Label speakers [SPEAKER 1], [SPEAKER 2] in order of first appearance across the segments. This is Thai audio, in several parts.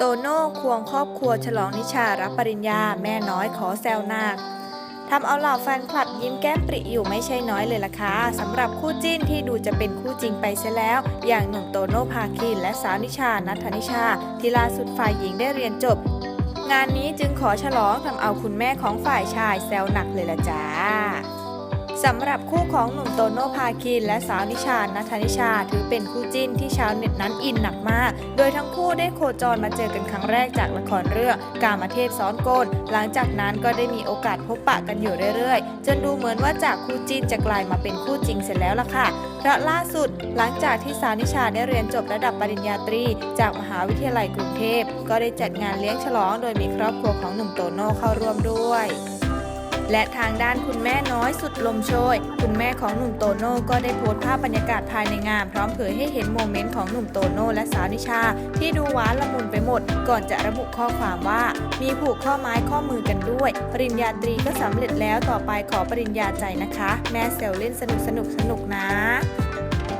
[SPEAKER 1] โตโน่ควงครอบครัวฉลองนิชารับปริญญาแม่น้อยขอแซวหนักทำเอาเหล่าแฟนคลับยิ้มแก้มปริอยู่ไม่ใช่น้อยเลยล่ะค่ะสำหรับคู่จิ้นที่ดูจะเป็นคู่จริงไปซะแล้ว อย่างหนุ่มโตโน่ภาคินและสาวนิชานัทนิชา ที่ล่าสุดฝ่ายหญิงได้เรียนจบ งานนี้จึงขอฉลองทำเอาคุณแม่ของฝ่ายชายแซวหนักเลยล่ะจ้า สำหรับคู่ของหนุ่มโตโน่พาคิน และสาวนิชานัทธนิชา ถือเป็นคู่จิ้นที่ชาวเน็ตนั้นอินหนักมาก โดยทั้งคู่ได้โคจรมาเจอกันครั้งแรกจากละครเรื่องกามเทพซ้อนโกลหลังจากนั้นก็ได้มีโอกาสพบปะกันอยู่เรื่อยๆ จนดูเหมือนว่าจากคู่จิ้นจะกลายมาเป็นคู่จริงเสร็จแล้วล่ะค่ะเพราะล่าสุด หลังจากที่สาวนิชาได้เรียนจบระดับปริญญาตรี จากมหาวิทยาลัยกรุงเทพก็ได้จัดงานเลี้ยงฉลอง โดยมีครอบครัวของหนุ่มโตโน่เข้าร่วมด้วย และทางด้านคุณแม่น้อยสุดลมโชย คุณแม่ของหนุ่มโตโน่ก็ได้โพสต์ภาพบรรยากาศภายในงาน พร้อมเผยให้เห็นโมเมนต์ของหนุ่มโตโน่และสาวนิชา ที่ดูหวานละมุนไปหมด ก่อนจะระบุข้อความว่า มีผูกข้อไม้ข้อมือกันด้วย ปริญญาตรีก็สำเร็จแล้วต่อไปขอปริญญาใจนะคะ แม่เซลเล่นสนุกสนุกสนุกนะ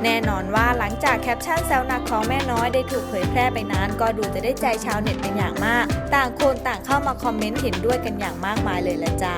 [SPEAKER 1] แน่นอนว่าหลังจากแคปชั่นแซวหนักของแม่น้อยได้ถูกเผยแพร่ไปนั้นก็ดูจะได้ใจชาวเน็ตเป็นอย่างมาก ต่างคนต่างเข้ามาคอมเมนต์เห็นด้วยกันอย่างมากมายเลยละจ้า